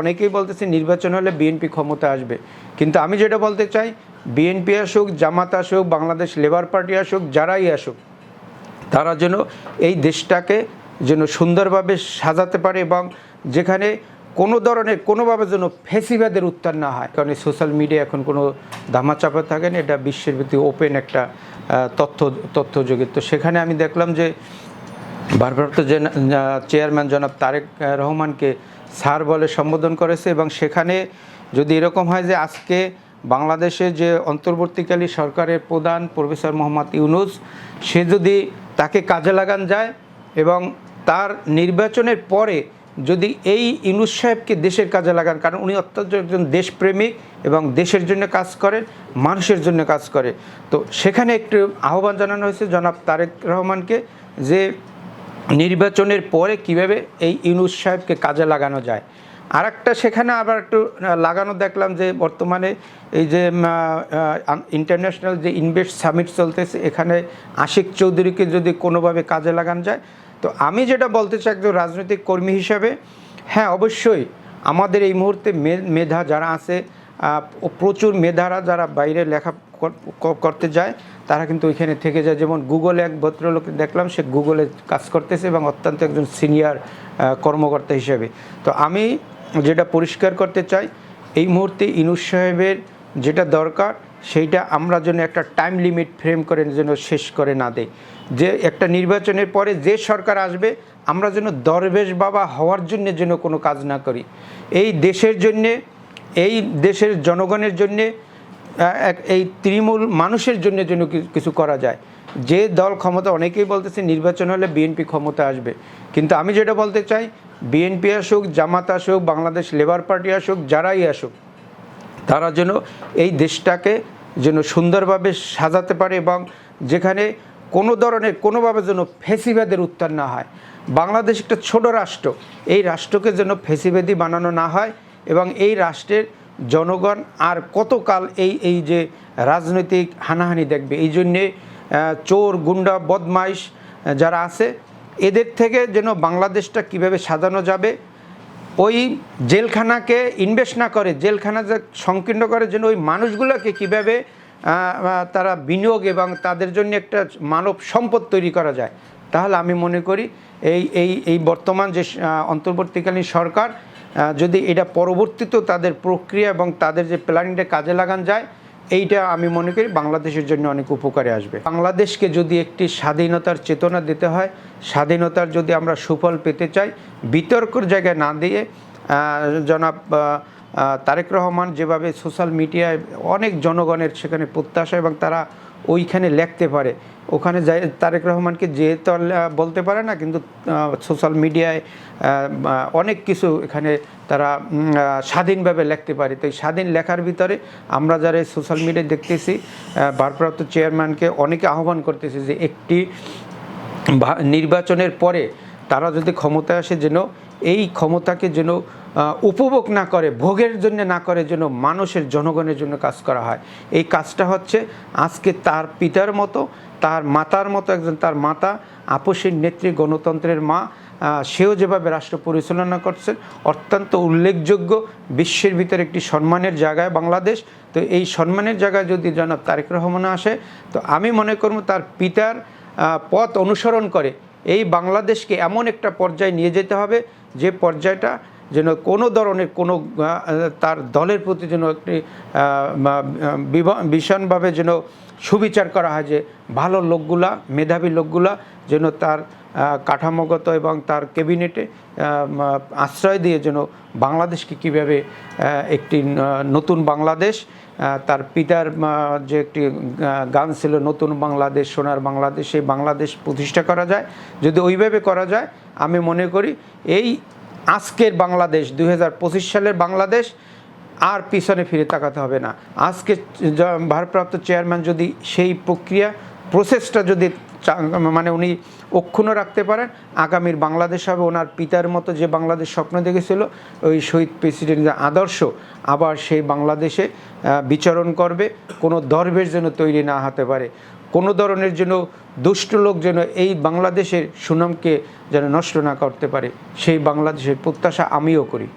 অনেকেই বলতেছে নির্বাচন হলে বিএনপি ক্ষমতা আসবে। কিন্তু আমি যেটা বলতে চাই, বিএনপি আসুক, জামাত আসুক, বাংলাদেশ লেবার পার্টি আসুক, যারাই আসুক, তারা যেন এই দেশটাকে যেন সুন্দরভাবে সাজাতে পারে এবং যেখানে কোনো ধরনের, কোনোভাবে যেন ফেসিবাদের উত্থান না হয়। কারণ সোশ্যাল মিডিয়া এখন কোনো ধামাচাপা থাকে না, এটা বিশ্বের ভিত্তি ওপেন একটা তথ্য তথ্য তো সেখানে আমি দেখলাম যে ভারপ্রাপ্ত চেয়ারম্যান জনাব তারেক রহমানকে স্যার বলে সম্বোধন করেছে এবং সেখানে যদি এরকম হয় যে আজকে বাংলাদেশে যে অন্তর্বর্তীকালী সরকারের প্রধান প্রফেসর মোহাম্মদ ইউনুস, সে যদি তাকে কাজে লাগান যায় এবং তার নির্বাচনের পরে যদি এই ইউনুস সাহেবকে দেশের কাজে লাগান, কারণ উনি অত্যন্ত একজন দেশপ্রেমিক এবং দেশের জন্য কাজ করেন, মানুষের জন্য কাজ করে। তো সেখানে একটু আহ্বান জানানো হয়েছে জনাব তারেক রহমানকে যে নির্বাচনের পরে কীভাবে এই ইউনুস সাহেবকে কাজে লাগানো যায়? আর একটা সেখানে আবার একটু লাগানো দেখলাম যে বর্তমানে এই যে ইন্টারন্যাশনাল যে ইনভেস্ট সামিট চলতেছে, এখানে আশিক চৌধুরীকে যদি কোনোভাবে কাজে লাগান যায়, তো আমি যেটা বলতে চাই একজন রাজনৈতিক কর্মী হিসাবে হ্যাঁ অবশ্যই আমাদের এই মুহূর্তে মেধা যারা আছে প্রচুর মেধারা যারা বাইরে লেখা করতে যায়, তারা কিন্তু ওইখানে থেকে যায়। যেমন গুগলে এক ভদ্রলোক দেখলাম, সে গুগলে কাজ করতেছে এবং অত্যন্ত একজন সিনিয়র কর্মকর্তা হিসেবে। তো আমি যেটা পরিষ্কার করতে চাই, এই মুহূর্তে ইনুস সাহেবের যেটা দরকার, সেইটা আমরা যেন একটা টাইম লিমিট ফ্রেম করে যেন শেষ করে না দেয় যে একটা নির্বাচনের পরে যে সরকার আসবে, আমরা যেন দরবেশ বাবা হওয়ার জন্য যেন কোনো কাজ না করি। এই দেশের জন্যে, এই দেশের জনগণের জন্যে এই তৃণমূল মানুষের জন্য কি- কিছু করা যায়। যে দল ক্ষমতা অনেকেই বলতেছে নির্বাচন হলে বিএনপি ক্ষমতা আসবে। কিন্তু আমি যেটা বলতে চাই, বিএনপি আসুক, জামাত আসুক, বাংলাদেশ লেবার পার্টি আসুক, যারাই আসুক, তারা যেন এই দেশটাকে যেন সুন্দরভাবে সাজাতে পারে এবং যেখানে কোনো ধরনের, কোনোভাবে যেন ফেসিবাদের উত্থান না হয়। বাংলাদেশ একটা ছোট রাষ্ট্র। এই রাষ্ট্রকে যেন ফেসিবাদী বানানো না হয় এবং এই রাষ্ট্রের জনগণ আর কতকাল এই এই যে রাজনৈতিক হানাহানি দেখবে? এই জন্যে চোর, গুন্ডা, বদমাইশ যারা আছে, এদের থেকে যেন বাংলাদেশটা কীভাবে সাজানো যাবে? ওই জেলখানাকে ইনভেস্ট না করে, জেলখানা যে সংকীর্ণ করে, যেন ওই মানুষগুলোকে কীভাবে তারা বিনিয়োগ এবং তাদের জন্য একটা মানব সম্পদ তৈরি করা যায়। তাহলে আমি মনে করি, এই এই এই বর্তমান যে অন্তর্বর্তীকালীন সরকার যদি এটা পরবর্তীতেও তাদের প্রক্রিয়া এবং তাদের যে প্ল্যানিংটা কাজে লাগান যায়, এইটা আমি মনে করি বাংলাদেশের জন্য অনেক উপকারে আসবে। বাংলাদেশকে যদি একটি স্বাধীনতার চেতনা দিতে হয়, স্বাধীনতার যদি আমরা সুফল পেতে চাই, বিতর্কর জায়গায় না দিয়ে জনাব তারেক রহমান যেভাবে সোশ্যাল মিডিয়ায় অনেক জনগণের সেখানে প্রত্যাশা এবং তারা ওইখানে লিখতে পারে। ওখানে তারেক রহমানকে যে তো আর, বলতে পারে না কিন্তু সোশ্যাল মিডিয়ায় অনেক কিছু এখানে তারা স্বাধীনভাবে লিখতে পারে। তো এই স্বাধীন লেখার ভিতরে আমরা যারা সোশ্যাল মিডিয়ায় দেখতেছি ভারপ্রাপ্ত চেয়ারম্যানকে অনেকে আহ্বান করতেছি যে একটি নির্বাচনের পরে তারা যদি ক্ষমতায় আসে যেন এই ক্ষমতাকে যেন উপভোগ না করে, ভোগের জন্য না করে যেন মানুষের, জনগণের জন্য কাজ করা হয়। এই কাজটা হচ্ছে আজকে তার পিতার মতো, তার মাতার মতো একজন তার মাতা আপসের নেত্রী, গণতন্ত্রের মা সেও যেভাবে রাষ্ট্র পরিচালনা করছেন, অত্যন্ত উল্লেখযোগ্য বিশ্বের ভিতরে একটি সম্মানের জায়গায় বাংলাদেশ। তো এই সম্মানের জায়গায় যদি জনাব তারেক রহমান আসে, তো আমি মনে করব তার পিতার পথ অনুসরণ করে এই বাংলাদেশকে এমন একটা পর্যায়ে নিয়ে যেতে হবে, যে পর্যায়টা যেন কোনো ধরনের কোনো তার দলের প্রতি যেন একটি ভীষণভাবে যেন সুবিচার করা হয় যে ভালো লোকগুলা, মেধাবী লোকগুলা যেন তার কাঠামোগত এবং তার ক্যাবিনেটে আশ্রয় দিয়ে যেন বাংলাদেশকে কীভাবে একটি নতুন বাংলাদেশ তার পিতার যে একটি গান ছিল, নতুন বাংলাদেশ, সোনার বাংলাদেশ সেই বাংলাদেশ প্রতিষ্ঠা করা যায়। যদি ওইভাবে করা যায়, আমি মনে করি এই আজকের বাংলাদেশ দু হাজার পঁচিশ সালের বাংলাদেশ আর পিছনে ফিরে তাকাতে হবে না। আজকে ভারপ্রাপ্ত চেয়ারম্যান যদি সেই প্রক্রিয়া, প্রসেসটা যদি মানে উনি অক্ষুণ্ণ রাখতে পারেন, আগামীর বাংলাদেশ হবে ওনার পিতার মতো যে বাংলাদেশ স্বপ্ন দেখেছিল, ওই শহীদ প্রেসিডেন্টের আদর্শ, আবার সেই বাংলাদেশে বিচরণ করবে, কোনো দরবেশ যেন তৈরি না হতে পারে। কোনো ধরনের যেন দুষ্ট লোক যেন এই বাংলাদেশের সুনামকে যেন নষ্ট না করতে পারে, সেই বাংলাদেশের প্রত্যাশা আমিও করি।